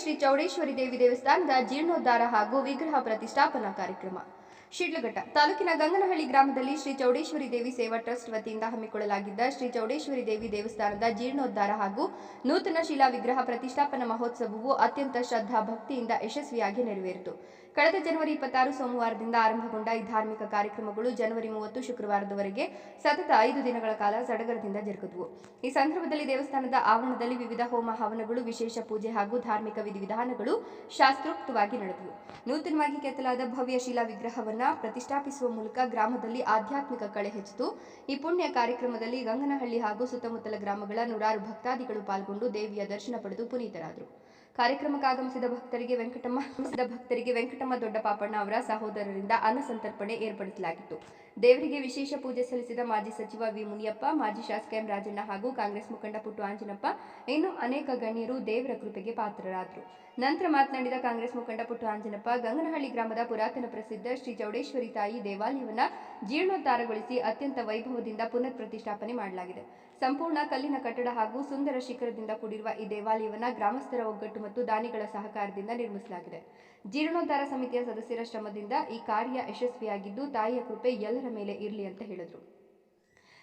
ಶ್ರೀ ಚೌಡೇಶ್ವರಿ ದೇವಿ ದೇವಸ್ಥಾನದ ಜೀರ್ಣೋದ್ಧಾರ ಹಾಗೂ ವಿಗ್ರಹ ಪ್ರತಿಷ್ಠಾಪನಾ ಕಾರ್ಯಕ್ರಮ. ಶಿಡ್ಲಘಟ್ಟ ತಾಲೂಕಿನ ಗಂಗನಹಳ್ಳಿ ಗ್ರಾಮದಲ್ಲಿ ಶ್ರೀ ಚೌಡೇಶ್ವರಿ ದೇವಿ ಸೇವಾ ಟ್ರಸ್ಟ್ ವತಿಯಿಂದ ಹಮ್ಮಿಕೊಳ್ಳಲಾಗಿದ್ದ ಶ್ರೀ ಚೌಡೇಶ್ವರಿ ದೇವಿ ದೇವಸ್ಥಾನದ ಜೀರ್ಣೋದ್ಧಾರ ಹಾಗೂ ನೂತನ ಶಿಲಾ ವಿಗ್ರಹ ಪ್ರತಿಷ್ಠಾಪನಾ ಮಹೋತ್ಸವವು ಅತ್ಯಂತ ಶ್ರದ್ಧಾ ಭಕ್ತಿಯಿಂದ ಯಶಸ್ವಿಯಾಗಿ ನೆರವೇರಿತು. ಕಳೆದ ಜನವರಿ ಇಪ್ಪತ್ತಾರು ಸೋಮವಾರದಿಂದ ಆರಂಭಗೊಂಡ ಈ ಧಾರ್ಮಿಕ ಕಾರ್ಯಕ್ರಮಗಳು ಜನವರಿ ಮೂವತ್ತು ಶುಕ್ರವಾರದವರೆಗೆ ಸತತ ಐದು ದಿನಗಳ ಕಾಲ ಸಡಗರದಿಂದ ಜರುಗಿದವು. ಈ ಸಂದರ್ಭದಲ್ಲಿ ದೇವಸ್ಥಾನದ ಆವರಣದಲ್ಲಿ ವಿವಿಧ ಹೋಮ ಹವನಗಳು, ವಿಶೇಷ ಪೂಜೆ ಹಾಗೂ ಧಾರ್ಮಿಕ ವಿಧಿವಿಧಾನಗಳು ಶಾಸ್ತ್ರೋಕ್ತವಾಗಿ ನಡೆದವು. ನೂತನವಾಗಿ ಕೆತ್ತಲಾದ ಭವ್ಯ ಶಿಲಾ ವಿಗ್ರಹವನ್ನ ಪ್ರತಿಷ್ಠಾಪಿಸುವ ಮೂಲಕ ಗ್ರಾಮದಲ್ಲಿ ಆಧ್ಯಾತ್ಮಿಕ ಕಳೆ ಹೆಚ್ಚಿತು. ಈ ಪುಣ್ಯ ಕಾರ್ಯಕ್ರಮದಲ್ಲಿ ಗಂಗನಹಳ್ಳಿ ಹಾಗೂ ಸುತ್ತಮುತ್ತಲ ಗ್ರಾಮಗಳ ನೂರಾರು ಭಕ್ತಾದಿಗಳು ಪಾಲ್ಗೊಂಡು ದೇವಿಯ ದರ್ಶನ ಪಡೆದು ಪುನೀತರಾದರು. ಕಾರ್ಯಕ್ರಮಕ್ಕೆ ಆಗಮಿಸಿದ ಭಕ್ತರಿಗೆ ವೆಂಕಟಮ್ಮ ಭಕ್ತರಿಗೆ ವೆಂಕಟಮ್ಮ ದೊಡ್ಡ ಪಾಪಣ್ಣ ಅವರ ಸಹೋದರರಿಂದ ಅನ್ನ ಸಂತರ್ಪಣೆ ಏರ್ಪಡಿಸಲಾಗಿತ್ತು. ದೇವರಿಗೆ ವಿಶೇಷ ಪೂಜೆ ಸಲ್ಲಿಸಿದ ಮಾಜಿ ಸಚಿವ ವಿ ಮುನಿಯಪ್ಪ, ಮಾಜಿ ಶಾಸಕ ಎಂ ರಾಜಣ್ಣ ಹಾಗೂ ಕಾಂಗ್ರೆಸ್ ಮುಖಂಡ ಪುಟ್ಟು ಆಂಜನಪ್ಪ, ಇನ್ನು ಅನೇಕ ಗಣ್ಯರು ದೇವರ ಕೃಪೆಗೆ ಪಾತ್ರರಾದರು. ನಂತರ ಮಾತನಾಡಿದ ಕಾಂಗ್ರೆಸ್ ಮುಖಂಡ ಪುಟ್ಟು ಆಂಜನಪ್ಪ, ಗಂಗನಹಳ್ಳಿ ಗ್ರಾಮದ ಪುರಾತನ ಪ್ರಸಿದ್ಧ ಶ್ರೀ ಚೌಡೇಶ್ವರಿ ತಾಯಿ ದೇವಾಲಯವನ್ನು ಜೀರ್ಣೋದ್ಧಾರಗೊಳಿಸಿ ಅತ್ಯಂತ ವೈಭವದಿಂದ ಪುನರ್ ಪ್ರತಿಷ್ಠಾಪನೆ ಮಾಡಲಾಗಿದೆ. ಸಂಪೂರ್ಣ ಕಲ್ಲಿನ ಕಟ್ಟಡ ಹಾಗೂ ಸುಂದರ ಶಿಖರದಿಂದ ಕೂಡಿರುವ ಈ ದೇವಾಲಯವನ್ನು ಗ್ರಾಮಸ್ಥರ ಒಗ್ಗಟ್ಟು ಮತ್ತು ದಾನಿಗಳ ಸಹಕಾರದಿಂದ ನಿರ್ಮಿಸಲಾಗಿದೆ. ಜೀರ್ಣೋದ್ಧಾರ ಸಮಿತಿಯ ಸದಸ್ಯರ ಶ್ರಮದಿಂದ ಈ ಕಾರ್ಯ ಯಶಸ್ವಿಯಾಗಿದ್ದು ತಾಯಿಯ ಕೃಪೆ ಎಲ್ಲರ ಮೇಲೆ ಇರಲಿ ಅಂತ ಹೇಳಿದರು.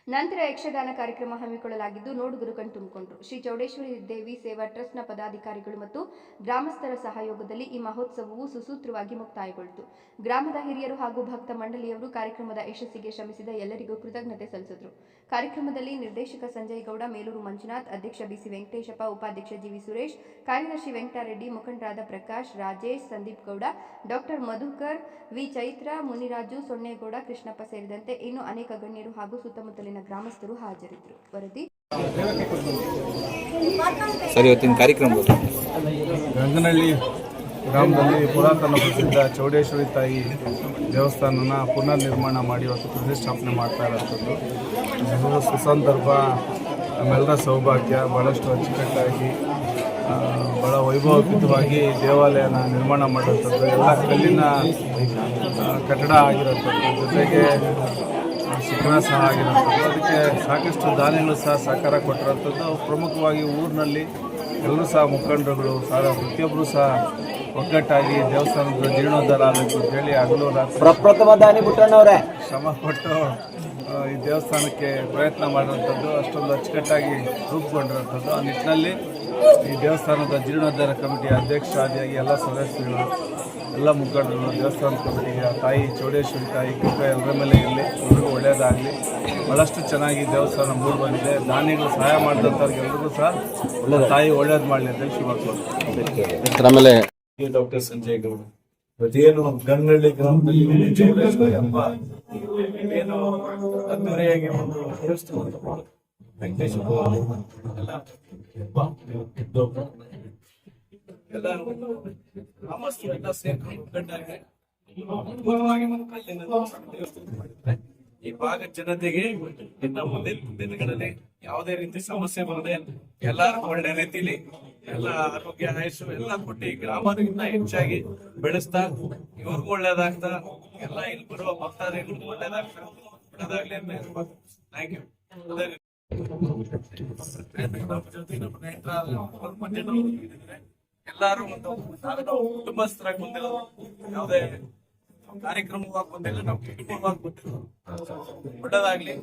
ನಂತರ ಯಕ್ಷಗಾನ ಕಾರ್ಯಕ್ರಮ ಹಮ್ಮಿಕೊಳ್ಳಲಾಗಿದ್ದು ನೋಡುಗರು ಕಣ್ತುಂಬಿಕೊಂಡರು ಶ್ರೀ ಚೌಡೇಶ್ವರಿ ದೇವಿ ಸೇವಾ ಟ್ರಸ್ಟ್ನ ಪದಾಧಿಕಾರಿಗಳು ಮತ್ತು ಗ್ರಾಮಸ್ಥರ ಸಹಯೋಗದಲ್ಲಿ ಈ ಮಹೋತ್ಸವವು ಸುಸೂತ್ರವಾಗಿ ಮುಕ್ತಾಯಗೊಳ್ಳಿತು ಗ್ರಾಮದ ಹಿರಿಯರು ಹಾಗೂ ಭಕ್ತ ಮಂಡಳಿಯವರು ಕಾರ್ಯಕ್ರಮದ ಯಶಸ್ಸಿಗೆ ಶ್ರಮಿಸಿದ ಎಲ್ಲರಿಗೂ ಕೃತಜ್ಞತೆ ಸಲ್ಲಿಸಿದರು. ಕಾರ್ಯಕ್ರಮದಲ್ಲಿ ನಿರ್ದೇಶಕ ಸಂಜಯ್ ಗೌಡ, ಮೇಲೂರು ಮಂಜುನಾಥ್, ಅಧ್ಯಕ್ಷ ಬಿಸಿ ವೆಂಕಟೇಶಪ್ಪ, ಉಪಾಧ್ಯಕ್ಷ ಜಿವಿ ಸುರೇಶ್, ಕಾರ್ಯದರ್ಶಿ ವೆಂಕಟರೆಡ್ಡಿ ಮುಖಂಡರಾದ ಪ್ರಕಾಶ್, ರಾಜೇಶ್ ಸಂದೀಪ್ ಗೌಡ, ಡಾಕ್ಟರ್ ಮಧುಕರ್, ವಿ ಚೈತ್ರ, ಮುನಿರಾಜು ಸೊನ್ನೇಗೌಡ, ಕೃಷ್ಣಪ್ಪ ಸೇರಿದಂತೆ ಇನ್ನು ಅನೇಕ ಗಣ್ಯರು ಹಾಗೂ ಸುತ್ತಮುತ್ತಲಿನ ಗ್ರಾಮಸ್ಥರು ಹಾಜರಿದ್ದರು. ವರದಿ ಸರಿ ಇವತ್ತಿನ ಕಾರ್ಯಕ್ರಮ. ಗಂಗನಹಳ್ಳಿ ಗ್ರಾಮದಲ್ಲಿ ಪುರಾತನ ಪ್ರಸಿದ್ಧ ಚೌಡೇಶ್ವರಿ ತಾಯಿ ದೇವಸ್ಥಾನನ ಪುನರ್ ನಿರ್ಮಾಣ ಮಾಡಿ ಇವತ್ತು ಪ್ರತಿಷ್ಠಾಪನೆ ಮಾಡ್ತಾ ಇರೋಂಥದ್ದು ಇದು ಸುಸಂದರ್ಭ ನಮ್ಮೆಲ್ಲರ ಸೌಭಾಗ್ಯ ಭಾಳಷ್ಟು ಅಚ್ಚುಕಟ್ಟಾಗಿ ಭಾಳ ವೈಭವಯುತವಾಗಿ ದೇವಾಲಯನ ನಿರ್ಮಾಣ ಮಾಡಿರ್ತದ್ದು ಎಲ್ಲ ಕಲ್ಲಿನ ಕಟ್ಟಡ ಆಗಿರೋಂಥದ್ದು ಜೊತೆಗೆ ಶಿಖರ ಸಹ ಆಗಿರುವಂಥದ್ದು. ಅದಕ್ಕೆ ಸಾಕಷ್ಟು ದಾನಿಗಳು ಸಹ ಸಹಕಾರ ಕೊಟ್ಟಿರೋಂಥದ್ದು ಪ್ರಮುಖವಾಗಿ ಊರಿನಲ್ಲಿ ಎಲ್ಲರೂ ಸಹ ಮುಖಂಡರುಗಳು ಸಹ ಪ್ರತಿಯೊಬ್ಬರು ಸಹ ಒಗ್ಗಟ್ಟಾಗಿ ದೇವಸ್ಥಾನದ ಜೀರ್ಣೋದ್ಧಾರ ಆಗಬೇಕು ಅಂತ ಹೇಳಿ ಹಗಲು ಪ್ರಪ್ರಥಮ ದಾನಿ ಪುಟ್ಟಣ್ಣವ್ರೆ. ಶ್ರಮ ಪಟ್ಟು ಈ ದೇವಸ್ಥಾನಕ್ಕೆ ಪ್ರಯತ್ನ ಮಾಡುವಂಥದ್ದು. ಅಷ್ಟೊಂದು ಅಚ್ಚುಕಟ್ಟಾಗಿ ರೂಪುಗೊಂಡಿರುವಂಥದ್ದು. ಆ ನಿಟ್ಟಿನಲ್ಲಿ ಈ ದೇವಸ್ಥಾನದ ಜೀರ್ಣೋದ್ಧಾರ ಕಮಿಟಿ ಅಧ್ಯಕ್ಷ ಆದಿಯಾಗಿ ಎಲ್ಲ ಸದಸ್ಯರು ಎಲ್ಲ ಮುಖಂಡರು ದೇವಸ್ಥಾನ ಕಮಿಟಿಗೆ ಆ ತಾಯಿ ಚೌಡೇಶ್ವರಿ ತಾಯಿ ಕೃಪೆ ಎಲ್ಲರ ಮೇಲೆ ಇರಲಿ. ಎಲ್ರಿಗೂ ಒಳ್ಳೆಯದಾಗಲಿ. ಭಾಳಷ್ಟು ಚೆನ್ನಾಗಿ ದೇವಸ್ಥಾನ ಮೂರು ಬಂದಿದೆ. ದಾನಿಗಳು ಸಹಾಯ ಮಾಡಿದಂಥವ್ರಿಗೆ ಸಹ ಸಹ ತಾಯಿ ಒಳ್ಳೇದು ಮಾಡಲಿ ಅಂತ ಶುಭ ಆಮೇಲೆ ಡಾಕ್ಟರ್ ಸಂಜಯ್ ಗೌಡ ಇವತ್ತೇನು ಗಂಗಳ್ಳಿ ಗ್ರಾಮದಲ್ಲಿ ಚೌಡೇಶ್ವರಿ ಎಂಬ ಏನು ಅದ್ದೂರಿಯಾಗಿ ಒಂದು ದೇವಸ್ಥಾನ. ವೆಂಕಟೇಶ್ವರ ಈ ಭಾಗದ ಜನತೆಗೆ ಇನ್ನ ಮುಂದಿನ ದಿನಗಳಲ್ಲಿ ಯಾವುದೇ ರೀತಿ ಸಮಸ್ಯೆ ಬರದೆ ಎಲ್ಲಾರು ಒಳ್ಳೆ ರೀತಿಲಿ ಎಲ್ಲ ಆರೋಗ್ಯ ಆಯಸ್ಸು ಎಲ್ಲ ಕೊಟ್ಟು ಗ್ರಾಮದಿಂದ ಹೆಚ್ಚಾಗಿ ಬೆಳೆಸ್ತಾ, ಇವ್ರಿಗೂ ಒಳ್ಳೇದಾಗ್ತಾ, ಎಲ್ಲ ಇಲ್ಲಿ ಬರುವ ಭಕ್ತಾದ್ರೆ ಒಳ್ಳೇದಾಗ್ತಾ. ಒಳ್ಳೇದಾಗ್ಲಿ ಥ್ಯಾಂಕ್ ಯು ಎಲ್ಲಾರು ಒಂದು ಕುಟುಂಬಸ್ಥರಾಗಿ ಬಂದಿಲ್ಲ ಯಾವುದೇ ಕಾರ್ಯಕ್ರಮವಾಗಿ ಬಂದಿಲ್ಲ ನಾವು ಕುಟುಂಬವಾಗಿ ಬಂದಿಲ್ಲ ದೊಡ್ಡದಾಗ್ಲಿ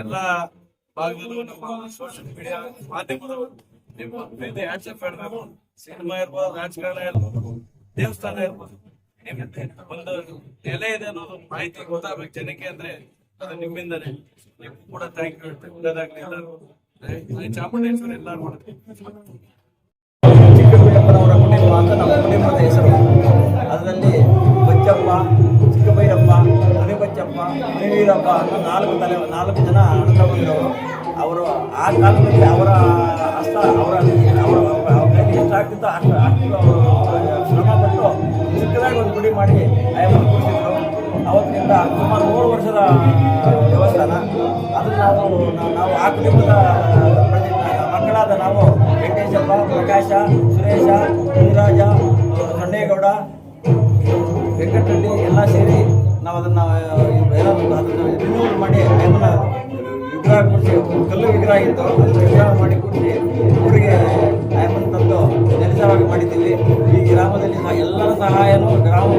ಎಲ್ಲ ಭಾಗದಲ್ಲೂ ನಮ್ಮ ಸೋಷಿಯಲ್ ಮೀಡಿಯಾ ಮಾಧ್ಯಮದವರು ಸಿನಿಮಾ ಇರ್ಬೋದು, ರಾಜಕಾರಣ ಇರ್ಬೋದು, ದೇವಸ್ಥಾನ ಇರ್ಬೋದು ಒಂದು ನೆಲೆ ಇದೆ ಅನ್ನೋದು ಮಾಹಿತಿ ಗೊತ್ತಾಗ್ಬೇಕು ಜನಕ್ಕೆ ಅಂದ್ರೆ ಅದು ನಿಮ್ಮಿಂದನೇ. ನೀವು ಕೂಡ ಥ್ಯಾಂಕ್ ಯು ಹೇಳ್ತೇವೆ ಎಲ್ಲರೂ. ಚಾಮುಂಡೇಶ್ವರಿ ಎಲ್ಲರೂ ಮಾಡ್ತೀವಿ. ಚಿಕ್ಕಬೈರಪ್ಪನವರ ಕುಟುಂಬ ಅಂತ ನಮ್ಮ ಕುಟುಂಬದ ಹೆಸರು. ಅದರಲ್ಲಿ ಬಚ್ಚಪ್ಪ, ಚಿಕ್ಕಬೈರಪ್ಪ ಮಣಿಬಚ್ಚಪ್ಪ ಹನಿವೀರಪ್ಪ ಅನ್ನೋ ನಾಲ್ಕು ತಲೆ, ನಾಲ್ಕು ಜನ ಅಣ್ಣತಮ್ಮಂದಿರವರು ಅವರು ಆ ಕಾಲದಲ್ಲಿ ಅವರ ಹಸ್ತ ಅವರ ಅವರ, ಅವ್ರ ಕೈಲಿ ಎಷ್ಟಾಗ್ತಿತ್ತೋ ಅಷ್ಟು ಅಷ್ಟು ಗುಡಿ ಮಾಡಿ ಆಯಮ್ಮನ ಕೂರಿಸಿದ್ರು ಅವತ್ತಿನಿಂದ ಸುಮಾರು ಮೂರು ವರ್ಷದ ದೇವಸ್ಥಾನ ಅದನ್ನು ನಾವು ನಾವು ಆ ಕುಟುಂಬದ ಮಕ್ಕಳಾದ ನಾವು ವೆಂಕಟೇಶಪ್ಪ ಪ್ರಕಾಶ, ಸುರೇಶ, ಮುನಿರಾಜ ಸಣ್ಣೇಗೌಡ ವೆಂಕಟರೆಡ್ಡಿ ಎಲ್ಲ ಸೇರಿ ನಾವು ಅದನ್ನು ಅದನ್ನ ಅದನ್ನು ಮಾಡಿ ಆಯಮ್ಮನ ವಿಗ್ರಹ ಕೊಡಿಸಿ ಕಲ್ಲು ವಿಗ್ರಹ ಇತ್ತು. ಅದನ್ನು ವಿಗ್ರಹ ಮಾಡಿ ಕೊಡಿಸಿ ಊರಿಗೆ ತಂದು ಮಾಡಿದ್ದೀವಿ. ಈ ಗ್ರಾಮದಲ್ಲಿ ಎಲ್ಲರ ಸಹಾಯನೂ ಗ್ರಾಮ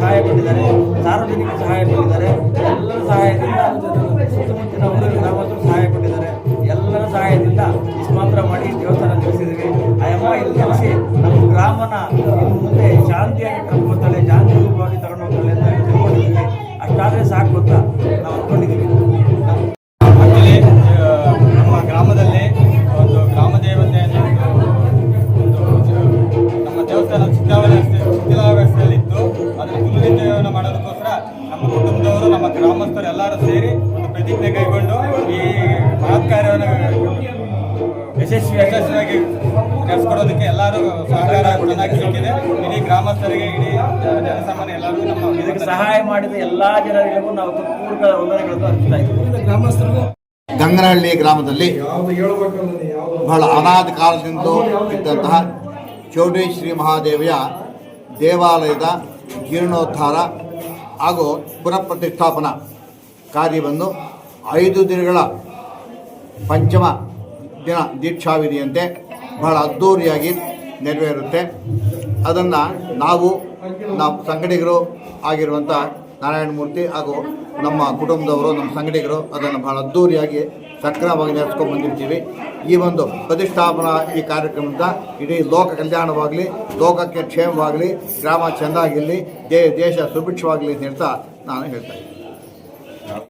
ಸಹಾಯ ಕೊಟ್ಟಿದ್ದಾರೆ ಸಾರ್ವಜನಿಕ ಸಹಾಯ ಕೊಟ್ಟಿದ್ದಾರೆ ಎಲ್ಲರ ಸಹಾಯದಿಂದ ಸುತ್ತಮುತ್ತಲಿನ ಪ್ರತಿಜ್ಞೆ ಕೈಗೊಂಡು ಈ ಮಹತ್ ಕಾರ್ಯವನ್ನು ಯಶಸ್ವಿ ಯಶಸ್ವಿಯಾಗಿ ನಡೆಸ್ಕೊಡೋದಕ್ಕೆ ಎಲ್ಲರೂ ಸಹಕಾರ ಚೆನ್ನಾಗಿ ಸಿಕ್ಕಿದೆ. ಇಡೀ ಗ್ರಾಮಸ್ಥರಿಗೆ ಇಡೀ ಜನಸಾಮಾನ್ಯ ಎಲ್ಲರಿಗೂ ನಮ್ಮ ಇದಕ್ಕೆ ಸಹಾಯ ಮಾಡಿದ ಎಲ್ಲಾ ಜನರಿಗೂ ನಾವು ಪೂರ್ವ ವಂದನೆಗಳನ್ನು ಅರ್ಪಿಸ್ತಾ ಇದ್ದೀವಿ. ಗಂಗನಹಳ್ಳಿ ಗ್ರಾಮದಲ್ಲಿ ಬಹಳ ಅನಾಥ ಕಾಲದಿಂದ ಇದ್ದಂತಹ ಚೌಡಿ ಶ್ರೀ ಮಹಾದೇವಿಯ ದೇವಾಲಯದ ಜೀರ್ಣೋದ್ಧಾರ ಹಾಗೂ ಪುನಃ ಪ್ರತಿಷ್ಠಾಪನಾ ಕಾರ್ಯವನ್ನು ಐದು ದಿನಗಳ ಪಂಚಮ ದಿನ ದೀಕ್ಷಾವಿಧಿಯಂತೆ ಬಹಳ ಅದ್ಧೂರಿಯಾಗಿ ನೆರವೇರುತ್ತೆ. ಅದನ್ನು ನಾವು ನಾವು ಸಂಗಡಿಗರು ಆಗಿರುವಂಥ ನಾರಾಯಣಮೂರ್ತಿ ಹಾಗೂ ನಮ್ಮ ಕುಟುಂಬದವರು, ನಮ್ಮ ಸಂಗಡಿಗರು ಅದನ್ನು ಬಹಳ ಅದ್ಧೂರಿಯಾಗಿ ಸಕ್ರಮವಾಗಿ ನೆರೆಸ್ಕೊಂಡು ಬಂದಿರ್ತೀವಿ. ಈ ಒಂದು ಪ್ರತಿಷ್ಠಾಪನಾ ಈ ಕಾರ್ಯಕ್ರಮದಿಂದ ಇಡೀ ಲೋಕ ಕಲ್ಯಾಣವಾಗಲಿ, ಲೋಕಕ್ಕೆ ಕ್ಷೇಮವಾಗಲಿ, ಗ್ರಾಮ ಚೆನ್ನಾಗಿರಲಿ ದೇಶ ಸುಭಿಕ್ಷವಾಗಲಿ ಅಂತ ಹೇಳ್ತಾ ನಾನು ಹೇಳ್ತಾ ಇದ್ದೀನಿ.